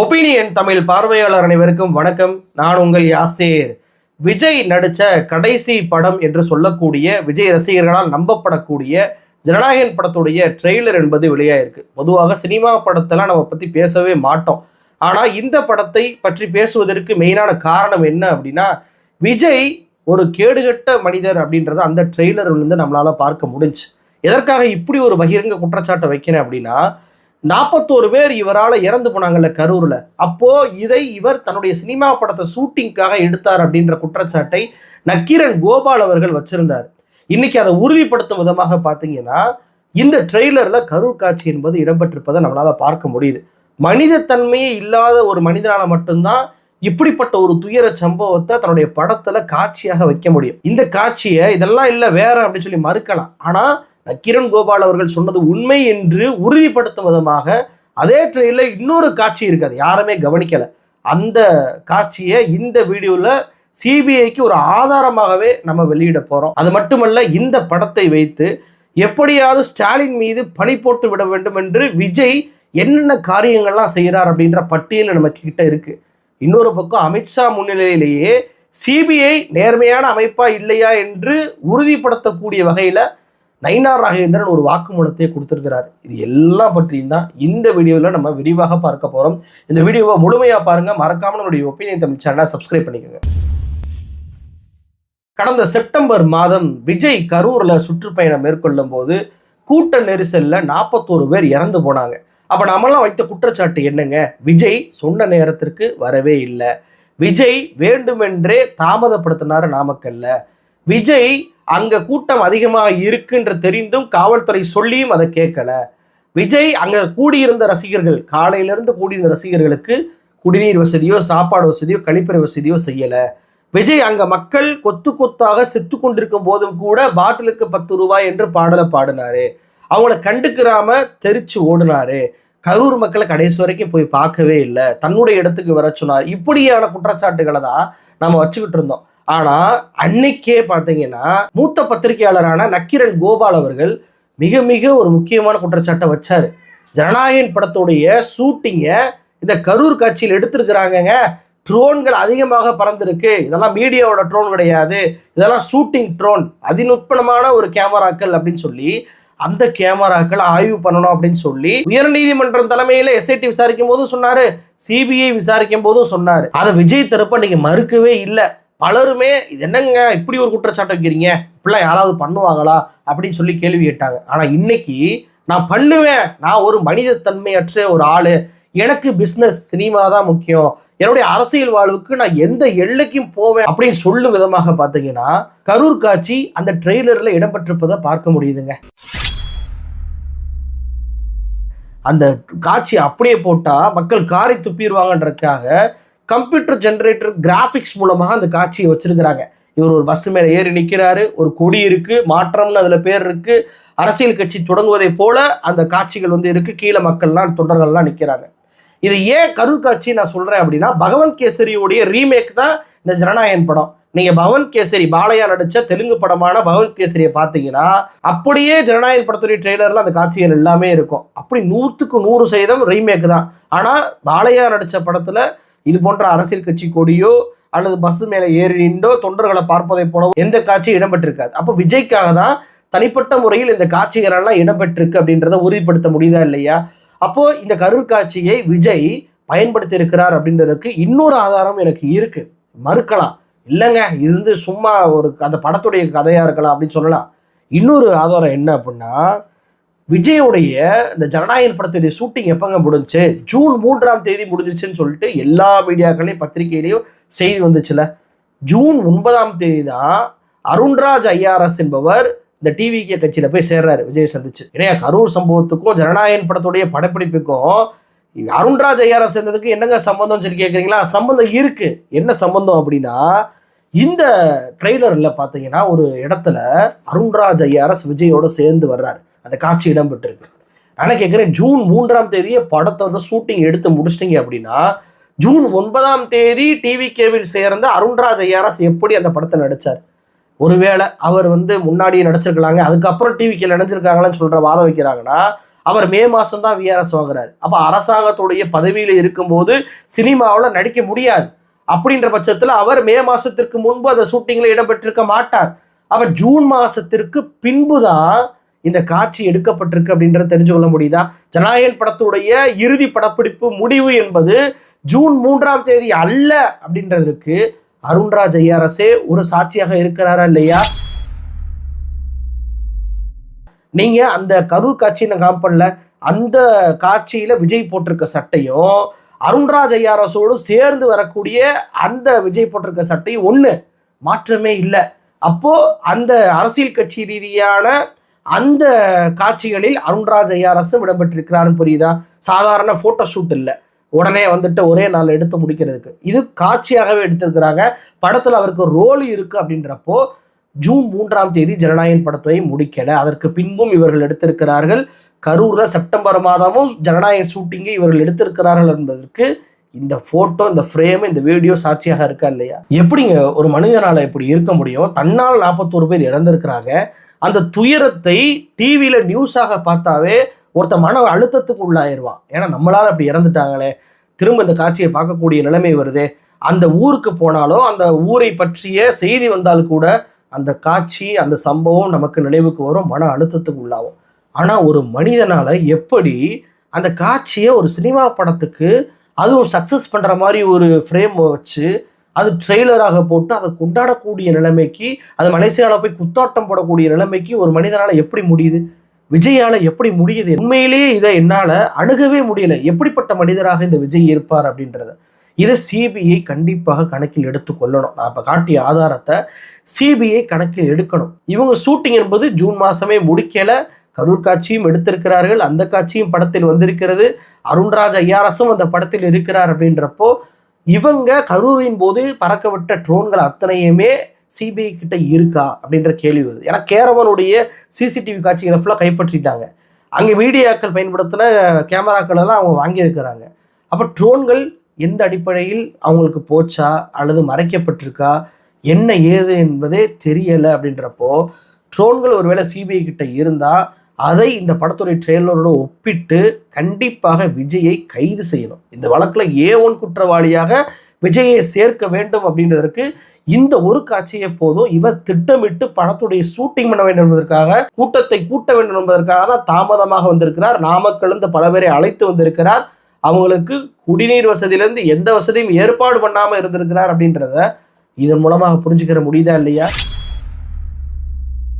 Opinion Tamil பார்வையாளர் அனைவருக்கும் வணக்கம். நான் உங்கள் யாசேர். விஜய் நடித்த கடைசி படம் என்று சொல்லக்கூடிய விஜய் ரசிகர்களால் நம்பப்படக்கூடிய ஜனநாயகன் படத்துடைய ட்ரெய்லர் என்பது வெளியாயிருக்கு. பொதுவாக சினிமா படத்தெல்லாம் நம்ம பற்றி பேசவே மாட்டோம். ஆனால் இந்த படத்தை பற்றி பேசுவதற்கு மெயினான காரணம் என்ன அப்படின்னா விஜய் ஒரு கேடுகட்ட மனிதர் அப்படின்றத அந்த ட்ரெய்லர்லேருந்து நம்மளால் பார்க்க முடிஞ்சு. எதற்காக இப்படி ஒரு பகிரங்க குற்றச்சாட்டை வைக்கிறேன் அப்படின்னா நாற்பத்தோரு பேர் இவரால் இறந்து போனாங்கல்ல கரூரில். அப்போது இதை இவர் தன்னுடைய சினிமா படத்தை ஷூட்டிங்காக எடுத்தார் அப்படின்ற குற்றச்சாட்டை நக்கீரன் கோபால் அவர்கள் வச்சிருந்தார். இன்னைக்கு அதை உறுதிப்படுத்தும் விதமாக பார்த்தீங்கன்னா இந்த ட்ரெய்லரில் கரூர் காட்சி என்பது இடம்பெற்றிருப்பதை நம்மளால் பார்க்க முடியுது. மனிதத்தன்மையே இல்லாத ஒரு மனிதனால மட்டும்தான் இப்படிப்பட்ட ஒரு துயர சம்பவத்தை தன்னுடைய படத்தில் காட்சியாக வைக்க முடியும். இந்த காட்சியை இதெல்லாம் இல்லை வேற அப்படின்னு சொல்லி மறுக்கலாம். ஆனால் கிரண் கோபால் அவர்கள் சொன்னது உண்மை என்று உறுதிப்படுத்தும் விதமாக அதே ட்ரெயிலில் இன்னொரு காட்சி இருக்காது யாருமே கவனிக்கலை. அந்த காட்சியை இந்த வீடியோவில் சிபிஐக்கு ஒரு ஆதாரமாகவே நம்ம வெளியிட போகிறோம் அது மட்டுமல்ல இந்த படத்தை வைத்து எப்படியாவது ஸ்டாலின் மீது பழி போட்டு விட வேண்டும் என்று விஜய் என்னென்ன காரியங்கள்லாம் செய்கிறார் அப்படின்ற பட்டியல் நம்ம கிட்ட இருக்குது இன்னொரு பக்கம் அமித்ஷா முன்னிலையிலேயே சிபிஐ நேர்மையான அமைப்பா இல்லையா என்று உறுதிப்படுத்தக்கூடிய வகையில் நயினார் ராகேந்திரன் ஒரு வாக்குமூலத்தை கொடுத்துருக்கிறார். இது எல்லாம் பற்றியும் தான் இந்த வீடியோவில் நம்ம விரிவாக பார்க்க போகிறோம் இந்த வீடியோவை முழுமையாக பாருங்கள் மறக்காமல் நம்மளுடைய ஒப்பீனியன் தமிழ் சேனலை சப்ஸ்கிரைப் பண்ணிக்கோங்க. கடந்த செப்டம்பர் மாதம் விஜய் கரூரில் சுற்றுப்பயணம் மேற்கொள்ளும் போது கூட்ட நெரிசலில் நாற்பத்தோரு பேர் இறந்து போனாங்க. அப்போ நம்மளாம் வைத்த குற்றச்சாட்டு என்னங்க? விஜய் சொன்ன நேரத்திற்கு வரவே இல்லை. விஜய் வேண்டுமென்றே தாமதப்படுத்தினார் நாமக்கல்ல. விஜய் அங்கே கூட்டம் அதிகமாக இருக்குன்ற தெரிந்தும் காவல்துறை சொல்லியும் அதை கேட்கல. விஜய் அங்கே கூடியிருந்த ரசிகர்கள் காலையிலேருந்து கூடியிருந்த ரசிகர்களுக்கு குடிநீர் வசதியோ சாப்பாடு வசதியோ கழிப்பறை வசதியோ செய்யலை. விஜய் அங்கே மக்கள் கொத்து கொத்தாக செத்து கொண்டிருக்கும் போதும் கூட பாட்டிலுக்கு பத்து ரூபாய் என்று பாடலை பாடினாரு. அவங்கள கண்டுக்கிறாம தெரிச்சு ஓடினாரு. கரூர் மக்களை கடைசி வரைக்கும் போய் பார்க்கவே இல்லை. தன்னுடைய இடத்துக்கு வர சொன்னார். இப்படியான குற்றச்சாட்டுகளை தான் நம்ம வச்சுக்கிட்டு இருந்தோம். ஆனா அன்னைக்கே பார்த்தீங்கன்னா மூத்த பத்திரிகையாளரான நக்கிரன் கோபால் அவர்கள் மிக மிக ஒரு முக்கியமான குற்றச்சாட்டை வச்சாரு. ஜனநாயகன் படத்துடைய ஷூட்டிங்கை இந்த கரூர் காட்சியில் எடுத்திருக்கிறாங்கங்க. ட்ரோன்கள் அதிகமாக பறந்திருக்கு. இதெல்லாம் மீடியாவோட ட்ரோன் கிடையாது. இதெல்லாம் ஷூட்டிங் ட்ரோன் அதிநுட்பமான ஒரு கேமராக்கள் அப்படின்னு சொல்லி அந்த கேமராக்கள் ஆய்வு பண்ணணும் அப்படின்னு சொல்லி உயர்நீதிமன்றம் தலைமையில எஸ்ஐடி விசாரிக்கும் போதும் சொன்னாரு. சிபிஐ விசாரிக்கும் போதும் சொன்னாரு. அதை விஜய் தரப்ப நீங்க மறுக்கவே இல்லை. பலருமே இது என்னங்க இப்படி ஒரு குற்றச்சாட்டு வைக்கிறீங்க? இப்படிலாம் யாராவது பண்ணுவாங்களா? அப்படின்னு சொல்லி கேள்வி கேட்டாங்க. ஆனால் இன்னைக்கு நான் பண்ணுவேன். நான் ஒரு மனிதத்தன்மையற்ற ஒரு ஆள். எனக்கு பிஸ்னஸ் சினிமா தான் முக்கியம். என்னுடைய அரசியல் வாழ்வுக்கு நான் எந்த எல்லைக்கும் போவேன் அப்படின்னு சொல்லும் விதமாக பார்த்தீங்கன்னா கரூர் காட்சி அந்த ட்ரெய்லரில் இடம்பெற்றிருப்பதை பார்க்க முடியுதுங்க. அந்த காட்சி அப்படியே போட்டால் மக்கள் காரை துப்பிடுவாங்கன்றதுக்காக கம்ப்யூட்டர் ஜென்ரேட்டர் கிராஃபிக்ஸ் மூலமாக அந்த காட்சியை வச்சிருக்கிறாங்க. இவர் ஒரு பஸ் மேலே ஏறி நிற்கிறாரு ஒரு கொடி இருக்கு மாற்றம்னு அதில் பேர் இருக்கு. அரசியல் கட்சி தொடங்குவதை போல அந்த காட்சிகள் வந்து இருக்கு. கீழே மக்கள்லாம் தொண்டர்கள்லாம் நிற்கிறாங்க இது ஏன் கரூர் காட்சி நான் சொல்கிறேன் அப்படின்னா பகவந்த் கேசரியுடைய ரீமேக் தான் இந்த ஜனநாயகன் படம். நீங்கள் பகவந்த் கேசரி பாலையா நடித்த தெலுங்கு படமான பகவந்த் கேசரியை பார்த்தீங்கன்னா அப்படியே ஜனநாயகன் படத்துடைய ட்ரெய்லரில் அந்த காட்சிகள் எல்லாமே இருக்கும். அப்படி நூற்றுக்கு நூறு சதவீதம் ரீமேக் தான். ஆனால் பாலையா நடித்த படத்தில் இது போன்ற அரசியல் கட்சி கொடியோ அல்லது பஸ் மேலே ஏறி நின்றோ தொண்டர்களை பார்ப்பதை போலவோ எந்த காட்சியும் இடம்பெற்றிருக்காது. அப்போ விஜய்க்காக தான் தனிப்பட்ட முறையில் இந்த காட்சிகளெல்லாம் இடம்பெற்றிருக்கு அப்படின்றத உறுதிப்படுத்த முடியுதா இல்லையா? அப்போ இந்த கரூர் காட்சியை விஜய் பயன்படுத்தி இருக்கிறார் அப்படின்றதுக்கு இன்னொரு ஆதாரம் எனக்கு இருக்கு. மறுக்கலாம். இல்லைங்க இது வந்து சும்மா ஒரு அந்த படத்துடைய கதையா இருக்கலாம் அப்படின்னு சொல்லலாம். இன்னொரு ஆதாரம் என்ன அப்படின்னா விஜயோடைய இந்த ஜனநாயகன் படத்துடைய ஷூட்டிங் எப்பங்க முடிஞ்சு ஜூன் மூன்றாம் தேதி முடிஞ்சிச்சுன்னு சொல்லிட்டு எல்லா மீடியாக்களையும் பத்திரிகையிலையும் செய்தி வந்துச்சுல. ஜூன் ஒன்பதாம் தேதி தான் அருண்ராஜ் ஐஆர்எஸ் என்பவர் இந்த டிவிகே கட்சியில் போய் சேர்றாரு விஜய் சந்திச்சு. ஏன்னா கரூர் சம்பவத்துக்கும் ஜனநாயகன் படத்துடைய படப்பிடிப்புக்கும் அருண்ராஜ் ஐஆர்எஸ் சேர்ந்ததுக்கு என்னங்க சம்பந்தம்னு சொல்லி கேட்குறீங்களா சம்பந்தம் இருக்கு. என்ன சம்பந்தம் அப்படின்னா இந்த ட்ரெய்லரில் பார்த்தீங்கன்னா ஒரு இடத்துல அருண்ராஜ் ஐஆர்எஸ் விஜயோட சேர்ந்து வர்றாரு. அந்த காட்சி இடம்பெற்றிருக்கு. நான் கேட்குறேன் ஜூன் மூன்றாம் தேதியே படத்தை வந்து ஷூட்டிங் எடுத்து முடிச்சிட்டிங்க அப்படின்னா ஜூன் ஒன்பதாம் தேதி டிவி கேவில் சேர்ந்த அருண்ராஜ் ஐயாராஸ் எப்படி அந்த படத்தை நடித்தார் ஒருவேளை அவர் வந்து முன்னாடியே நடிச்சிருக்கலாங்க அதுக்கப்புறம் டிவிக்கு நடிச்சிருக்காங்களான்னு சொல்கிற வாதம் வைக்கிறாங்கன்னா அவர் மே மாதம் தான் விஆர்எஸ் வாங்குறாரு. அப்போ அரசாங்கத்துடைய பதவியில் இருக்கும்போது சினிமாவில் நடிக்க முடியாது. அப்படின்ற பட்சத்தில் அவர் மே மாதத்திற்கு முன்பு அந்த ஷூட்டிங்கில் இடம்பெற்றிருக்க மாட்டார். அப்போ ஜூன் மாதத்திற்கு பின்பு தான் இந்த காட்சி எடுக்கப்பட்டிருக்கு அப்படின்றத தெரிஞ்சு கொள்ள முடியுதா? ஜனநாயகன் படத்துடைய இறுதி படப்பிடிப்பு முடிவு என்பது ஜூன் மூன்றாம் தேதி அல்ல அப்படின்றதற்கு அருண்ராஜ் ஐயாரசே ஒரு சாட்சியாக இருக்கிறாரா இல்லையா? நீங்க அந்த கரூர் காட்சி நான் பண்ணல. அந்த காட்சியில விஜய் போட்டிருக்க சட்டையும் அருண்ராஜ் ஐயாரசோடு சேர்ந்து வரக்கூடிய அந்த விஜய் போட்டிருக்க சட்டையும் ஒன்று மாற்றமே இல்லை. அப்போ அந்த அரசியல் கட்சி ரீதியான அந்த காட்சிகளில் அருண்ராஜ் ஐஆர்எஸும் இடம்பெற்றிருக்கிறாருன்னு புரியுதா? சாதாரண ஃபோட்டோ ஷூட் இல்லை. உடனே வந்துட்டு ஒரே நாள் எடுத்து முடிக்கிறதுக்கு. இது காட்சியாகவே எடுத்திருக்கிறாங்க. படத்தில் அவருக்கு ரோல் இருக்குது அப்படின்றப்போ ஜூன் மூன்றாம் தேதி ஜனநாயகன் படத்தை முடிக்கலை. அதற்கு பின்பும் இவர்கள் எடுத்திருக்கிறார்கள். கரூரில் செப்டம்பர் மாதமும் ஜனநாயகன் ஷூட்டிங்கை இவர்கள் எடுத்திருக்கிறார்கள் என்பதற்கு இந்த ஃபோட்டோ இந்த ஃப்ரேம் இந்த வீடியோ சாட்சியாக இருக்கா இல்லையா? எப்படிங்க ஒரு மனிதனால் இப்படி இருக்க முடியும்? தன்னால் நாற்பத்தோரு பேர் இறந்திருக்கிறாங்க. அந்த துயரத்தை டிவியில் நியூஸாக பார்த்தாவே ஒருத்த மன அழுத்தத்துக்கு உள்ளாயிருவான் ஏன்னா நம்மளால் அப்படி இறந்துட்டாங்களே. திரும்ப இந்த காட்சியை பார்க்கக்கூடிய நிலைமை வருதே. அந்த ஊருக்கு போனாலோ அந்த ஊரை பற்றிய செய்தி வந்தால் கூட அந்த காட்சி அந்த சம்பவம் நமக்கு நினைவுக்கு வரும் மன அழுத்தத்துக்கு உள்ளாகும். ஆனால் ஒரு மனிதனால் எப்படி அந்த காட்சியை ஒரு சினிமா படத்துக்கு அதுவும் சக்ஸஸ் பண்ணுற மாதிரி ஒரு ஃப்ரேம் வச்சு அது ட்ரெய்லராக போட்டு அதை கொண்டாடக்கூடிய நிலைமைக்கு அது மலேசியாவில் போய் குத்தாட்டம் போடக்கூடிய நிலைமைக்கு ஒரு மனிதனால் எப்படி முடியுது? விஜயால் எப்படி முடியுது? உண்மையிலேயே இதை என்னால் அணுகவே முடியல. எப்படிப்பட்ட மனிதராக இந்த விஜய் இருப்பார் அப்படின்றத. இதை சிபிஐ கண்டிப்பாக கணக்கில் எடுத்து கொள்ளணும். நான் இப்போ காட்டிய ஆதாரத்தை சிபிஐ கணக்கில் எடுக்கணும். இவங்க ஷூட்டிங் என்பது ஜூன் மாதமே முடிக்கலை. கரூர் காட்சியும் எடுத்திருக்கிறார்கள். அந்த காட்சியும் படத்தில் வந்திருக்கிறது. அருண்ராஜ் ஐயாரஸும் அந்த படத்தில் இருக்கிறார் அப்படின்றப்போ இவங்க கரூரின் போது பறக்க விட்ட ட்ரோன்கள் அத்தனையுமே சிபிஐ கிட்ட இருக்கா அப்படின்ற கேள்வி வருது. ஏன்னா கேரவனுடைய சிசிடிவி காட்சிகளை ஃபுல்லாக கைப்பற்றிட்டாங்க. அங்கே மீடியாக்கள் பயன்படுத்தின கேமராக்கள் எல்லாம் அவங்க வாங்கியிருக்கிறாங்க. அப்போ ட்ரோன்கள் எந்த அடிப்படையில் அவங்களுக்கு போச்சா? அல்லது மறைக்கப்பட்டிருக்கா? என்ன ஏது என்பதே தெரியலை அப்படின்றப்போ ட்ரோன்கள் ஒருவேளை சிபிஐ கிட்ட இருந்தால் அதை இந்த படத்துடைய ட்ரெய்லரோட ஒப்பிட்டு கண்டிப்பாக விஜயை கைது செய்யணும். இந்த வழக்கில் ஏ ஒன் குற்றவாளியாக விஜயை சேர்க்க வேண்டும் அப்படின்றதற்கு இந்த ஒரு காட்சியை போதும். இவர் திட்டமிட்டு படத்துடைய ஷூட்டிங் பண்ண வேண்டும் என்பதற்காக கூட்டத்தை கூட்ட வேண்டும் என்பதற்காக தான் தாமதமாக வந்திருக்கிறார். நாமக்கல்லிருந்து பல பேரை அழைத்து வந்திருக்கிறார். அவங்களுக்கு குடிநீர் வசதியிலேருந்து எந்த வசதியும் ஏற்பாடு பண்ணாமல் இருந்திருக்கிறார் அப்படின்றத இதன் மூலமாக புரிஞ்சுக்கிற முடியுதா இல்லையா?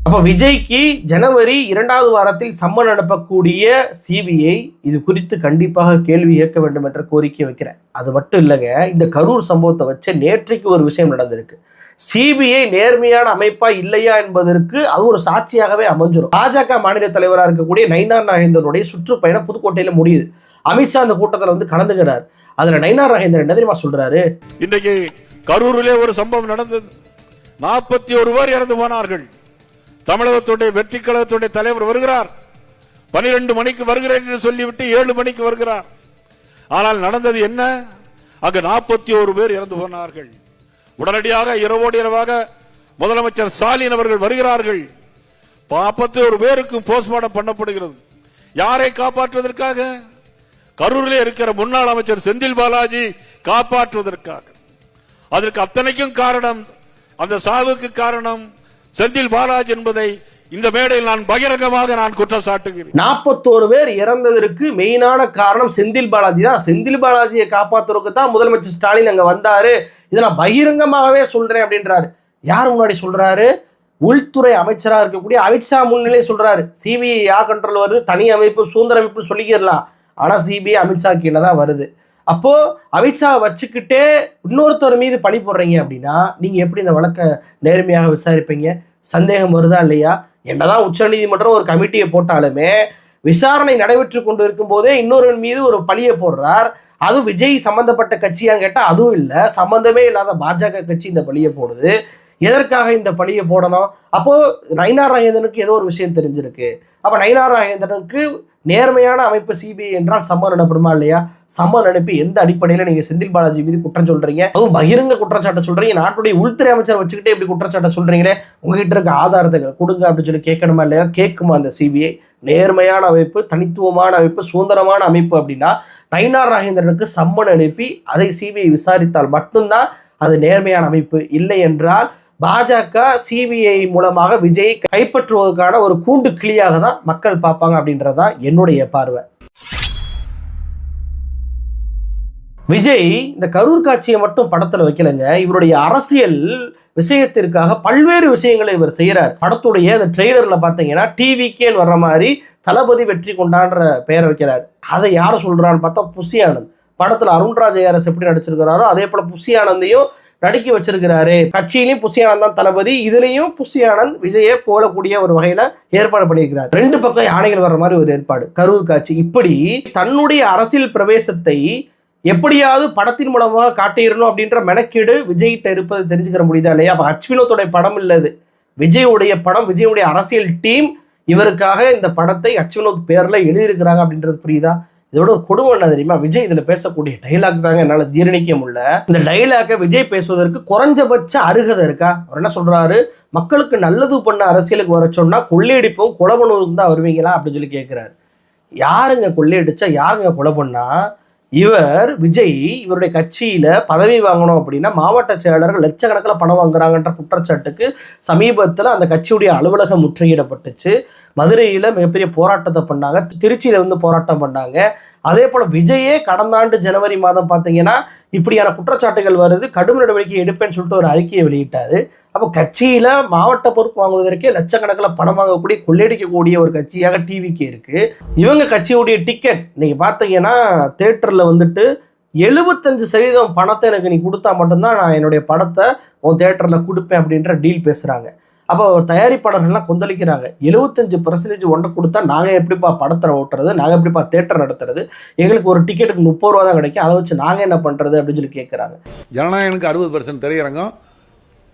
அப்போ விஜய்க்கு ஜனவரி இரண்டாவது வாரத்தில் சம்மன் அனுப்பக்கூடிய சிபிஐ இது குறித்து கண்டிப்பாக கேள்வி கேட்க வேண்டும் என்ற கோரிக்கை வைக்கிறேன். அது மட்டும் இல்லைங்க இந்த கரூர் சம்பவத்தை வச்சு நேற்றைக்கு ஒரு விஷயம் நடந்திருக்கு. சிபிஐ நேர்மையான அமைப்பா இல்லையா என்பதற்கு அது ஒரு சாட்சியாகவே அமைஞ்சிடும் பாஜக மாநில தலைவராக இருக்கக்கூடிய நைனார் நாகேந்திரனுடைய சுற்றுப்பயணம் புதுக்கோட்டையில முடியுது. அமித்ஷா அந்த கூட்டத்தில் வந்து கலந்துக்கிறார். அதுல நைனார் நாகேந்திரன் என்ன தெரியுமா சொல்றாரு? இன்றைக்கு கரூரிலே ஒரு சம்பவம் நடந்தது. நாற்பத்தி ஒரு பேர் இறந்து போனார்கள். தமிழகத்துடைய வெற்றி கழகத்துடைய தலைவர் வருகிறார். பனிரெண்டு மணிக்கு வருகிறேன் என்று சொல்லிவிட்டு ஏழு மணிக்கு வருகிறார். ஆனால் நடந்தது என்ன? அங்கு நாற்பத்தி ஒரு பேர் இறந்து போனார்கள். உடனடியாக இரவோடு இரவாக முதலமைச்சர் ஸ்டாலின் அவர்கள் வருகிறார்கள். நாற்பத்தி ஒரு பேருக்கு போஸ்ட்மார்டம் பண்ணப்படுகிறது. யாரை காப்பாற்றுவதற்காக? கரூரில் இருக்கிற முன்னாள் அமைச்சர் செந்தில் பாலாஜி காப்பாற்றுவதற்காக. அதற்கு அத்தனைக்கும் காரணம் அந்த சாவுக்கு காரணம் செந்தில் பாலாஜி என்பதை இந்த மேடையில் நான் பகிரங்கமாக நான் குற்றம் சாட்டுகிறேன். நாற்பத்தோரு பேர் இறந்ததற்கு மெயினான காரணம் செந்தில் பாலாஜி தான். செந்தில் பாலாஜியை காப்பாத்துறதுக்கு தான் முதலமைச்சர் ஸ்டாலின் அங்க வந்தாரு. இதை நான் பகிரங்கமாகவே சொல்றேன் அப்படின்றாரு. யார் முன்னாடி சொல்றாரு? உள்துறை அமைச்சராக இருக்கக்கூடிய அமித்ஷா முன்னிலையே சொல்றாரு. சிபிஐ யார் கண்ட்ரோல் வருது தனி அமைப்பு சுதந்திர அமைப்பு சொல்லிக்கிறலாம். ஆனா சிபிஐ அமித்ஷா கீழே தான் வருது. அப்போ அமித்ஷா வச்சுக்கிட்டே இன்னொருத்தர் மீது பழி போடுறீங்க அப்படின்னா நீங்க எப்படி இந்த வழக்கை நேர்மையாக விசாரிப்பீங்க? சந்தேகம் வருதா இல்லையா? என்னதான் உச்சநீதிமன்றம் ஒரு கமிட்டியை போட்டாலுமே விசாரணை நடைபெற்று கொண்டு இருக்கும் போதே இன்னொருவன் மீது ஒரு பழியை போடுறார். அதுவும் விஜய் சம்பந்தப்பட்ட கட்சியான்னு கேட்டால் அதுவும் இல்லை. சம்பந்தமே இல்லாத பாஜக கட்சி இந்த பழியை போடுது. எதற்காக இந்த பழியை போடணும்? அப்போது நயினார் ராகேந்திரனுக்கு ஏதோ ஒரு விஷயம் தெரிஞ்சிருக்கு. அப்போ நயினார் ராகேந்திரனுக்கு நேர்மையான அமைப்பு சிபிஐ என்றால் சம்மன் அனுப்பணுமா இல்லையா? சம்மன் அனுப்பி எந்த அடிப்படையில் நீங்க செந்தில் பாலாஜி மீது குற்றம் சொல்றீங்க? அதுவும் பகிரங்க குற்றச்சாட்டை சொல்றீங்க. நாட்டுடைய உள்துறை அமைச்சர் வச்சுக்கிட்டே இப்படி குற்றச்சாட்டை சொல்றீங்களே உங்ககிட்ட இருக்க ஆதாரத்தை கொடுங்க அப்படின்னு சொல்லி கேட்கணுமா இல்லையா? கேட்குமா அந்த சிபிஐ நேர்மையான அமைப்பு தனித்துவமான அமைப்பு சுதந்திரமான அமைப்பு அப்படின்னா நயினார் நாகேந்திரனுக்கு சம்மன் அனுப்பி அதை சிபிஐ விசாரித்தால் மட்டும்தான் அது நேர்மையான அமைப்பு இல்லை என்றால் பாஜக சிபிஐ மூலமாக விஜய் கைப்பற்றுவதற்கான ஒரு கூண்டு கிளியாக தான் மக்கள் பார்ப்பாங்க அப்படின்றதா என்னுடைய பார்வை. விஜய் இந்த கரூர் காட்சியை மட்டும் படத்தில் வைக்கலைங்க. இவருடைய அரசியல் விஷயத்திற்காக பல்வேறு விஷயங்களை இவர் செய்கிறார் படத்துடைய அந்த ட்ரெய்லரில் பார்த்தீங்கன்னா டிவிக்கேன்னு வர்ற மாதிரி தளபதி வெற்றி கொண்டான்ற பெயர் வைக்கிறார். அதை யார் சொல்கிறான்னு பார்த்தா புசி படத்துல அருண்ராஜ் ஏஆர்எஸ் எப்படி நடிச்சிருக்கிறாரோ அதே போல புஷி ஆனந்தையும் நடிக்க வச்சிருக்கிறாரு. கட்சியிலையும் புசி ஆனந்த் தான் தளபதி. இதுலயும் புசி ஆனந்த் விஜயை போலக்கூடிய ஒரு வகையில ஏற்பாடு பண்ணியிருக்கிறார். ரெண்டு பக்கம் யானைகள் வர்ற மாதிரி ஒரு ஏற்பாடு. கரூர் காட்சி. இப்படி தன்னுடைய அரசியல் பிரவேசத்தை எப்படியாவது படத்தின் மூலமாக காட்டிடணும் அப்படின்ற மெனக்கீடு விஜய்கிட்ட இருப்பது தெரிஞ்சுக்கிற முடியுதா இல்லையா? அப்போ அச்வினோத்துடைய படம் இல்லது. விஜயுடைய படம் விஜயுடைய அரசியல் டீம் இவருக்காக இந்த படத்தை அச்வினோத் பேர்ல எழுதியிருக்கிறாங்க அப்படின்றது புரியுதா? இதோட கொடுமை என்ன தெரியுமா? விஜய் இதில் பேசக்கூடிய டைலாக் தாங்க என்னால் ஜீரணிக்க முடியல. இந்த டைலாக்கை விஜய் பேசுவதற்கு குறைஞ்சபட்ச அருகதை இருக்கா? அவர் என்ன சொல்கிறாரு மக்களுக்கு நல்லது பண்ண அரசியலுக்கு வர சொன்னால் கொள்ளையடிப்பும் கொலை பண்ணுவதுக்கு தான் வருவீங்களா? அப்படின்னு சொல்லி கேட்குறாரு யாருங்க கொள்ளையடிச்சா யாருங்க கொலை பண்ணால் இவர் விஜய் இவருடைய கட்சியில் பதவி வாங்கணும் அப்படின்னா மாவட்ட செயலாளர்கள் லட்சக்கணக்கில் பணம் வாங்குறாங்கன்ற குற்றச்சாட்டுக்கு சமீபத்தில் அந்த கட்சியுடைய அலுவலகம் முற்றுகையிடப்பட்டுச்சு. மதுரையில் மிகப்பெரிய போராட்டத்தை பண்ணாங்க. திருச்சியில் வந்து போராட்டம் பண்ணாங்க. அதே போல் விஜயே கடந்த ஆண்டு ஜனவரி மாதம் பார்த்தீங்கன்னா இப்படியான குற்றச்சாட்டுகள் வருது. கடும் நடவடிக்கை எடுப்பேன்னு சொல்லிட்டு ஒரு அறிக்கையை வெளியிட்டாரு. அப்போ கட்சியில மாவட்ட பொறுப்பு வாங்குவதற்கே லட்சக்கணக்கில் பணம் வாங்கக்கூடிய கொள்ளையடிக்கக்கூடிய ஒரு கட்சியாக டிவிக்கு இருக்கு. இவங்க கட்சியுடைய டிக்கெட் நீங்க பார்த்தீங்கன்னா தேட்டரில் வந்துட்டு எழுபத்தஞ்சு சதவீதம் பணத்தை எனக்கு நீ கொடுத்தா மட்டும்தான் நான் என்னுடைய படத்தை உன் தேட்டரில் கொடுப்பேன் அப்படின்ற டீல் பேசுகிறாங்க அப்போ தயாரிப்பாளர்கள்லாம் கொந்தளிக்கிறாங்க. எழுபத்தஞ்சு பர்சன்டேஜ் ஒன்றை கொடுத்தா நாங்கள் எப்படிப்பா படத்தை ஓட்டுறது நாங்கள் எப்படிப்பா தேட்டர் நடத்துறது எங்களுக்கு ஒரு டிக்கெட்டுக்கு முப்பது ரூபா தான் கிடைக்கும் அதை வச்சு நாங்கள் என்ன பண்ணுறது அப்படின்னு சொல்லி கேட்குறாங்க ஜனநாயகனுக்கு அறுபது பர்சன்ட் திரையரங்கம்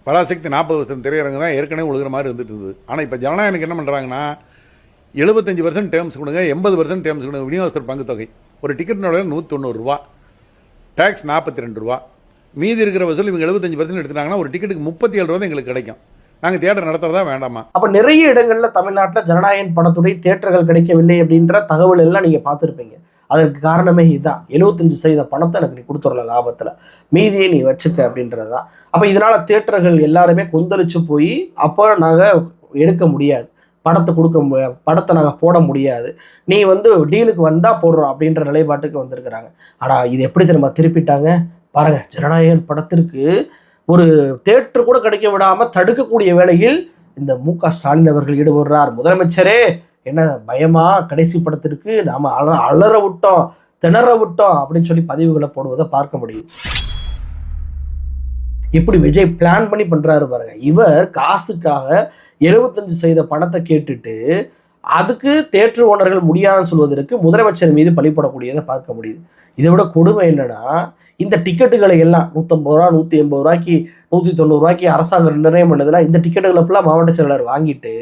பராசக்தி நாற்பது பர்சன்ட் திரையரங்கம் தான் ஏற்கனவே உழுகிற மாதிரி வந்துட்டு இருந்தது. ஆனால் இப்போ ஜனநாயகனுக்கு என்ன பண்ணுறாங்கன்னா எழுபத்தஞ்சு பர்சன்ட் டேர்ம்ஸ் கொடுங்க எண்பது பர்சன்ட் டேர்ம்ஸ் கொடுங்க விநியோகஸ்தர் பங்கு தொகை ஒரு டிக்கெட்னோட நூற்றி டேக்ஸ் நாற்பத்தி ரெண்டு ரூபா. மீதி இருக்கிற வசூல் இவங்க எழுபத்தஞ்சு பர்சன்ட் எடுத்துட்டாங்கன்னா ஒரு டிக்கெட்டுக்கு முப்பத்தி ஏழு ரூபா எங்களுக்கு கிடைக்கும். நாங்கள் தேட்டர் நடத்துறதா வேண்டாமா? அப்போ நிறைய இடங்களில் தமிழ்நாட்டில் ஜனநாயகன் படத்துடைய தேட்டர்கள் கிடைக்கவில்லை அப்படின்ற தகவல் எல்லாம் நீங்கள் பார்த்துருப்பீங்க. அதற்கு காரணமே இதுதான் எழுபத்தஞ்சு சதவீத பணத்தை எனக்கு நீ கொடுத்துடல லாபத்தில். மீதியை நீ வச்சுக்க அப்படின்றது தான் அப்போ இதனால் தேட்டர்கள் எல்லாருமே கொந்தளிச்சு போய் அப்போ நாங்கள் எடுக்க முடியாது. படத்தை கொடுக்க மு படத்தை நாங்கள் போட முடியாது. நீ வந்து டீலுக்கு வந்தால் போடுறோம் அப்படின்ற நிலைப்பாட்டுக்கு வந்திருக்கிறாங்க. ஆனால் இது எப்படி திரும்ப திருப்பிட்டாங்க? பாருங்கள் ஜனநாயகன் படத்திற்கு ஒரு தேட்டர் கூட கிடைக்க விடாமல் தடுக்கக்கூடிய வேளையில் இந்த மு க ஸ்டாலின் அவர்கள் ஈடுபடுறார். முதலமைச்சரே என்ன பயமா? கடைசி படத்திற்கு நாம அல அலற விட்டோம் திணற விட்டோம் அப்படின்னு சொல்லி பதிவுகளை போடுவதை பார்க்க முடியும். இப்படி விஜய் பிளான் பண்ணி பண்ணுறாரு பாருங்க. இவர் காசுக்காக எழுபத்தஞ்சு சதவீத பணத்தை கேட்டுட்டு அதுக்கு தேற்று ஓனர்கள் முடியாதுன்னு சொல்வதற்கு முதலமைச்சர் மீது பழிபடக்கூடியதை பார்க்க முடியுது. இதை விட கொடுமை என்னன்னா இந்த டிக்கெட்டுகளை எல்லாம் நூற்றம்பது ரூபா நூற்றி எண்பது ரூபாய்க்கு நூற்றி தொண்ணூறுரூவாய்க்கு அரசாங்கம் நிர்ணயம் பண்ணதில் இந்த டிக்கெட்டுகளை ஃபுல்லாக மாவட்ட செயலாளர் வாங்கிட்டு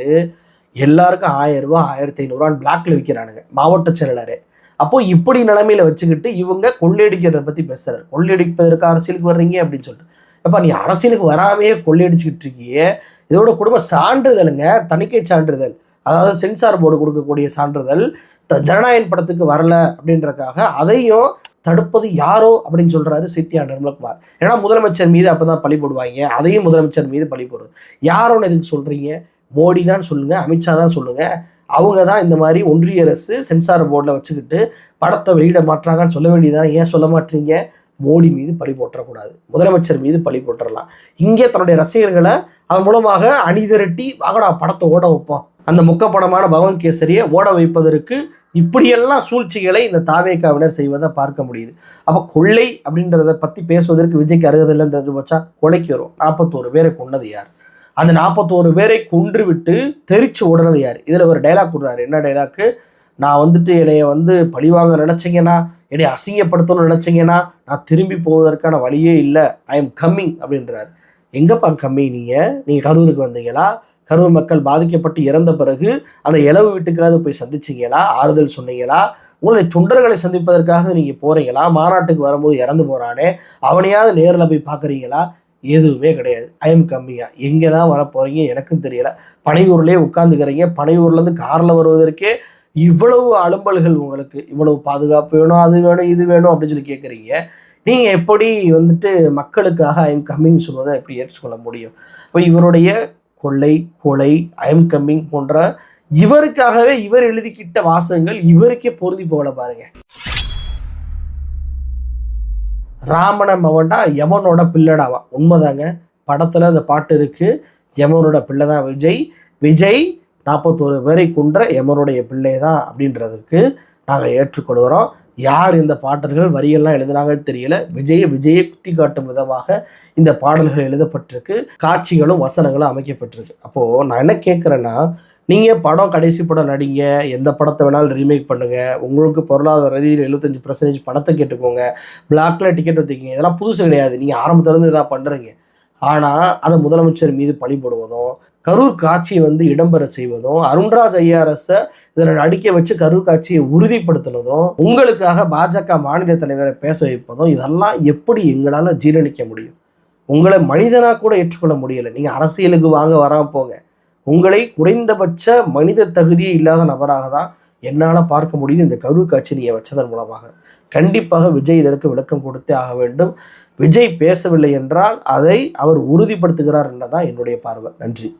எல்லாருக்கும் ஆயிரம் ரூபா ஆயிரத்தி ஐநூறுரூவான்னு பிளாக்ல விற்கிறானுங்க மாவட்ட செயலாளரே. அப்போ இப்படி நிலைமையில வச்சுக்கிட்டு இவங்க கொள்ளையடிக்கிறத பத்தி பேசுறாரு. கொள்ளையடிப்பதற்கு அரசியலுக்கு வர்றீங்க அப்படின்னு சொல்லிட்டு. அப்போ நீ அரசியலுக்கு வராமையே கொள்ளையடிச்சுக்கிட்டு இருக்கியே இதோட குடும்ப சான்றிதழுங்க தணிக்கை சான்றிதழ். அதாவது சென்சார் போர்டு கொடுக்கக்கூடிய சான்றிதழ் த- ஜனநாயகன் படத்துக்கு வரல அப்படின்றக்காக அதையும் தடுப்பது யாரோ அப்படின்னு சொல்கிறாரு சிட்டியா நிர்மலகுமார். ஏன்னா முதலமைச்சர் மீது அப்போ தான் பழி போடுவாங்க. அதையும் முதலமைச்சர் மீது பழி போடுறது. யாரோன்னு எதுக்கு சொல்கிறீங்க மோடி தான் சொல்லுங்கள் அமித்ஷா தான் சொல்லுங்கள் அவங்க தான் இந்த மாதிரி ஒன்றிய அரசு சென்சார் போர்டில் வச்சுக்கிட்டு படத்தை வெளியிட மாட்டாங்கன்னு சொல்ல வேண்டியதான் ஏன் சொல்ல மாட்டீங்க மோடி மீது பழி போட்டுறக்கூடாது முதலமைச்சர் மீது பழி போட்டுடலாம் இங்கே தன்னுடைய ரசிகர்களை அதன் மூலமாக அணிதிரட்டி வாங்கடா படத்தை ஓட வைப்போம். அந்த முக்கப்படமான பவன் கேசரியை ஓட வைப்பதற்கு இப்படியெல்லாம் சூழ்ச்சிகளை இந்த தாவேக்காவினர் செய்வதை பார்க்க முடியுது. அப்போ கொள்ளை அப்படின்றத பற்றி பேசுவதற்கு விஜய்க்கு அருகதில்லைன்னு தெரிஞ்சு போச்சா கொலைக்கு வரும் நாற்பத்தோரு பேரை கொண்டது யார்? அந்த நாற்பத்தோரு பேரை கொன்று விட்டு தெரிச்சு ஓடுனது யார்? இதில் ஒரு டைலாக் விடுறாரு என்ன டைலாக்கு நான் வந்துட்டு என்னைய வந்து பழிவாங்க நினச்சிங்கன்னா என்னை அசிங்கப்படுத்தணும்னு நினச்சிங்கன்னா நான் திரும்பி போவதற்கான வழியே இல்லை. ஐ எம் கம்மிங் அப்படின்றார். எங்கப்பா கம்மி நீங்கள் நீங்கள் கரூருக்கு வந்தீங்களா? கரூர் மக்கள் பாதிக்கப்பட்டு இறந்த பிறகு அந்த இளவு வீட்டுக்காவது போய் சந்திச்சீங்களா? ஆறுதல் சொன்னீங்களா? உங்களுடைய தொண்டர்களை சந்திப்பதற்காக நீங்கள் போகிறீங்களா மாநாட்டுக்கு வரும்போது இறந்து போகிறானே அவனையாவது நேரில் போய் பார்க்குறீங்களா எதுவுமே கிடையாது. ஐம் கம்மியாக எங்கே தான் வர எனக்கும் தெரியல. பனையூர்லேயே உட்காந்துக்கிறீங்க பனையூர்லேருந்து காரில் வருவதற்கே இவ்வளவு அலும்பல்கள் உங்களுக்கு. இவ்வளவு பாதுகாப்பு வேணும் அது வேணும் இது வேணும் அப்படின்னு சொல்லி கேட்குறீங்க நீங்கள் எப்படி வந்துட்டு மக்களுக்காக ஐம் கம்மின்னு சொல்வதை எப்படி ஏற்றுக்கொள்ள முடியும்? இப்போ இவருடைய கொள்ளை கொலை ஐம் கம்மிங் போன்ற இவருக்காகவே இவர் எழுதிக்கிட்ட வாசகங்கள் இவருக்கே பொருந்தி போகல பாருங்க. ராமனை மவன்டா யமனோட பிள்ளடாவா? உண்மைதாங்க. படத்துல அந்த பாட்டு இருக்கு. யமனோட பிள்ளை தான் விஜய். விஜய் நாற்பத்தோரு பேரை கொன்ற யமனுடைய பிள்ளை தான் அப்படின்றதுக்கு நாங்கள் ஏற்றுக்கொள்கிறோம். யார் இந்த பாடல்கள் வரியெல்லாம் எழுதுனாங்கன்னு தெரியல. விஜய விஜயை குத்தி காட்டும் விதமாக இந்த பாடல்கள் எழுதப்பட்டிருக்கு. காட்சிகளும் வசனங்களும் அமைக்கப்பட்டிருக்கு. அப்போது நான் என்ன கேட்குறேன்னா நீங்கள் படம் கடைசி படம் நடிங்க எந்த படத்தை வேணாலும் ரீமேக் பண்ணுங்க உங்களுக்கு பொருளாதார ரீதியில் எழுபத்தஞ்சு பர்சன்டேஜ் பணத்தை கேட்டுக்கோங்க பிளாக்ல டிக்கெட் வச்சுக்கிங்க இதெல்லாம் புதுசு கிடையாது. நீங்கள் ஆரம்பத்துலேருந்து இதாக பண்ணுறீங்க ஆனால் அதை முதலமைச்சர் மீது பழி போடுவதும் கரூர் காட்சியை வந்து இடம்பெற செய்வதும் அருண்ராஜ் ஐஆர்எஸை இதில் நடிக்க வச்சு கரூர் காட்சியை உறுதிப்படுத்துனதும் உங்களுக்காக பாஜக மாநில தலைவரை பேச வைப்பதும் இதெல்லாம் எப்படி எங்களால் ஜீரணிக்க முடியும்? உங்களை மனிதனாக கூட ஏற்றுக்கொள்ள முடியலை. நீங்கள் அரசியலுக்கு வாங்க வராமல் போங்க. உங்களை குறைந்தபட்ச மனித தகுதியே இல்லாத நபராக தான் என்னால் பார்க்க முடியுது. இந்த கரூர் காட்சி நீங்கள் வச்சதன் மூலமாக. கண்டிப்பாக விஜய் இதற்கு விளக்கம் கொடுத்தே ஆக வேண்டும். விஜய் பேசவில்லை என்றால் அதை அவர் உறுதிப்படுத்துகிறார் என்றதான் என்னுடைய பார்வை. நன்றி.